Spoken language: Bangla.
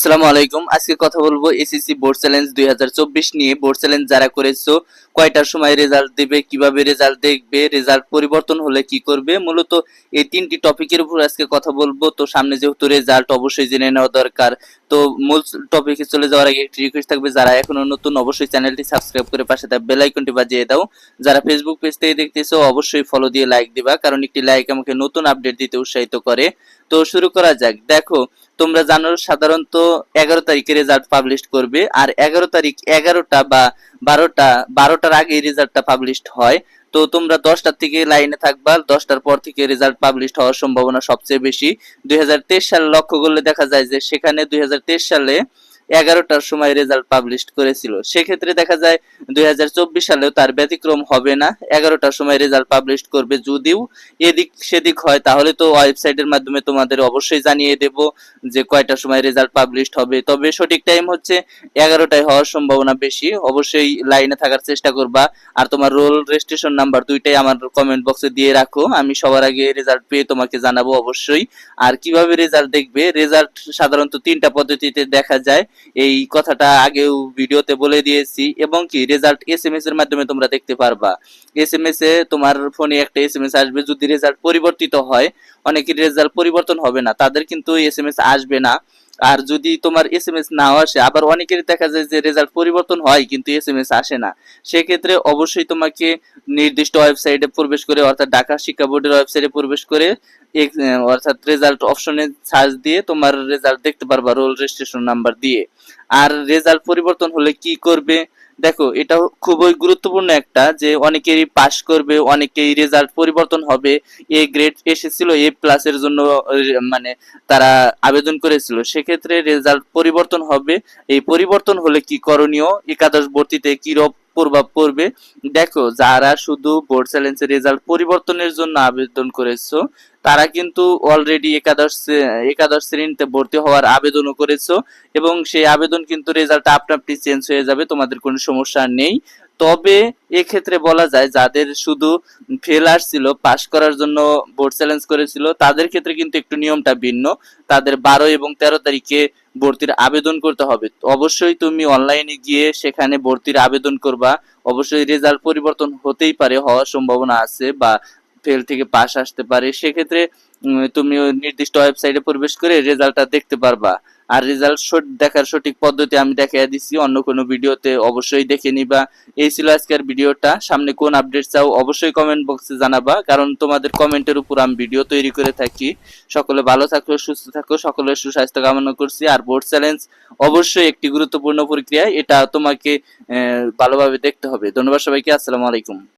আসসালামু আলাইকুম। আজকে কথা বলব এসএসসি বোর্ড চ্যালেঞ্জ দুই হাজার চব্বিশ নিয়ে। বোর্ড চ্যালেঞ্জ যারা করেছ, কয়টার সময় রেজাল্ট দেবে, কীভাবে রেজাল্ট দেখবে রেজাল্ট পরিবর্তন হলে কি করবে? মূলত এই তিনটি টপিকের উপর আজকে কথা বলব। তো সামনে যেহেতু রেজাল্ট অবশ্যই জেনে নেওয়া দরকার। তো মূল টপিকে চলে যাওয়ার আগে একটি রিকোয়েস্ট থাকবে, যারা এখনও নতুন, অবশ্যই চ্যানেলটি সাবস্ক্রাইব করে পাশে থাকা বেল আইকনটি বাজিয়ে দাও। যারা ফেসবুক পেজ থেকে দেখতেছো, অবশ্যই ফলো দিয়ে লাইক দিবা, কারণ একটি লাইক আমাকে নতুন আপডেট দিতে উৎসাহিত করে। তো শুরু করা যাক। দেখো তোমরা জানো সাধারণত এগারো তারিখে রেজাল্ট পাবলিশ করবে, আর এগারো তারিখ এগারোটা বা বারোটা, বারোটার আগে রেজাল্টটা পাবলিশ হয়। তো তোমরা দশটার থেকে লাইনে থাকবা, দশটার পর থেকে রেজাল্ট পাবলিশ হওয়ার সম্ভাবনা সবচেয়ে বেশি। দুই সাল লক্ষ্য করলে দেখা যায় যে সেখানে দুই হাজার তেইশ সালে এগারোটার সময় রেজাল্ট পাবলিশ করেছিল। সেক্ষেত্রে দেখা যায় দুই হাজার চব্বিশ সালেও তার ব্যতিক্রম হবে না। এগারোটার সময় রেজাল্ট পাবলিশ করবে যদিও এদিক সেদিক হয়, তাহলে তো ওয়েবসাইটের মাধ্যমে তোমাদের অবশ্যই জানিয়ে দেব যে কয়টার সময় রেজাল্ট পাবলিশ হবে। তবে সঠিক টাইম হচ্ছে এগারোটায় হওয়ার সম্ভাবনা বেশি। অবশ্যই লাইনে থাকার চেষ্টা করবা। আর তোমার রোল রেজিস্ট্রেশন নাম্বার দুইটাই আমার কমেন্ট বক্সে দিয়ে রাখো। আমি সবার আগে রেজাল্ট পেয়ে তোমাকে জানাব অবশ্যই। আর কীভাবে রেজাল্ট দেখবে? রেজাল্ট সাধারণত তিনটা পদ্ধতিতে দেখা যায়। এই কথাটা আগেও ভিডিওতে বলে দিয়েছি, এবং কি রেজাল্ট এস এম এস এর মাধ্যমে তোমরা দেখতে পারবা। এস এম এস এ তোমার ফোনে একটা এস এম এস আসবে, যদি রেজাল্ট পরিবর্তিত হয়, অনেকের রেজাল্ট পরিবর্তন হবে না, তাদের কিন্তু এস এম এস আসবে না। আর যদি তোমার এস এম এস নাও আসে, আবার অনেকের দেখা যায় যে রেজাল্ট পরিবর্তন হয় কিন্তু এস এম এস আসে না। সেক্ষেত্রে অবশ্যই তোমাকে নির্দিষ্ট ওয়েবসাইটে প্রবেশ করে, অর্থাৎ ঢাকা শিক্ষা বোর্ডের ওয়েবসাইটে প্রবেশ করে অর্থাৎ রেজাল্ট অপশনে সার্চ দিয়ে তোমার রেজাল্ট দেখতে পারবা রোল রেজিস্ট্রেশন নাম্বার দিয়ে। আর রেজাল্ট পরিবর্তন হলে কি করবে? দেখো এটা খুবই গুরুত্বপূর্ণ একটা যে অনেকেরই পাস করবে অনেকেই রেজাল্ট পরিবর্তন হবে। এ গ্রেড এসেছিল এ প্লাসের জন্য মানে তারা আবেদন করেছিল। সেক্ষেত্রে রেজাল্ট পরিবর্তন হবে। এই পরিবর্তন হলে কি করণীয়? একাদশ ভর্তিতে কি প্রভাব পড়বে। দেখো, যারা শুধু বোর্ড চ্যালেঞ্জের রেজাল্ট পরিবর্তনের জন্য আবেদন করেছ, তারা কিন্তু অলরেডি একাদশ একাদশ শ্রেণীতে ভর্তি হওয়ার আবেদনও করেছ এবং সেই আবেদন কিন্তু রেজাল্ট আপনা আপনি চেঞ্জ হয়ে যাবে, তোমাদের কোনো সমস্যা নেই। তবে এক্ষেত্রে বলা যায় যাদের শুধু ফেল আসছিল পাশ করার জন্য বোর্ড চ্যালেঞ্জ করেছিল, তাদের ক্ষেত্রে কিন্তু একটু নিয়মটা ভিন্ন। তাদের বারো এবং তেরো তারিখে ভর্তির আবেদন করতে হবে। অবশ্যই তুমি অনলাইনে গিয়ে সেখানে ভর্তির আবেদন করবা। অবশ্যই রেজাল্ট পরিবর্তন হতেই পারে, হওয়ার সম্ভাবনা আছে বা ফেল থেকে পাশ আসতে পারে। সেক্ষেত্রে তুমি নির্দিষ্ট ওয়েবসাইটে প্রবেশ করে রেজাল্টটা দেখতে পারবা। আর রেজাল্ট দেখার সঠিক পদ্ধতি আমি দেখিয়ে দিচ্ছি অন্য কোনো ভিডিওতে অবশ্যই দেখে নিবা। এই ছিল আজকের ভিডিওটা। সামনে কোন আপডেট চাও অবশ্যই কমেন্ট বক্সে জানাবা। কারণ তোমাদের কমেন্টের উপর আমি ভিডিও তৈরি করে থাকি। সকলে ভালো থাকো, সুস্থ থাকো, সকলের সুস্বাস্থ্য কামনা করছি। আর বোর্ড চ্যালেঞ্জ অবশ্যই একটি গুরুত্বপূর্ণ প্রক্রিয়া। এটা তোমাকে ভালোভাবে দেখতে হবে। ধন্যবাদ সবাইকে। আসসালামু আলাইকুম।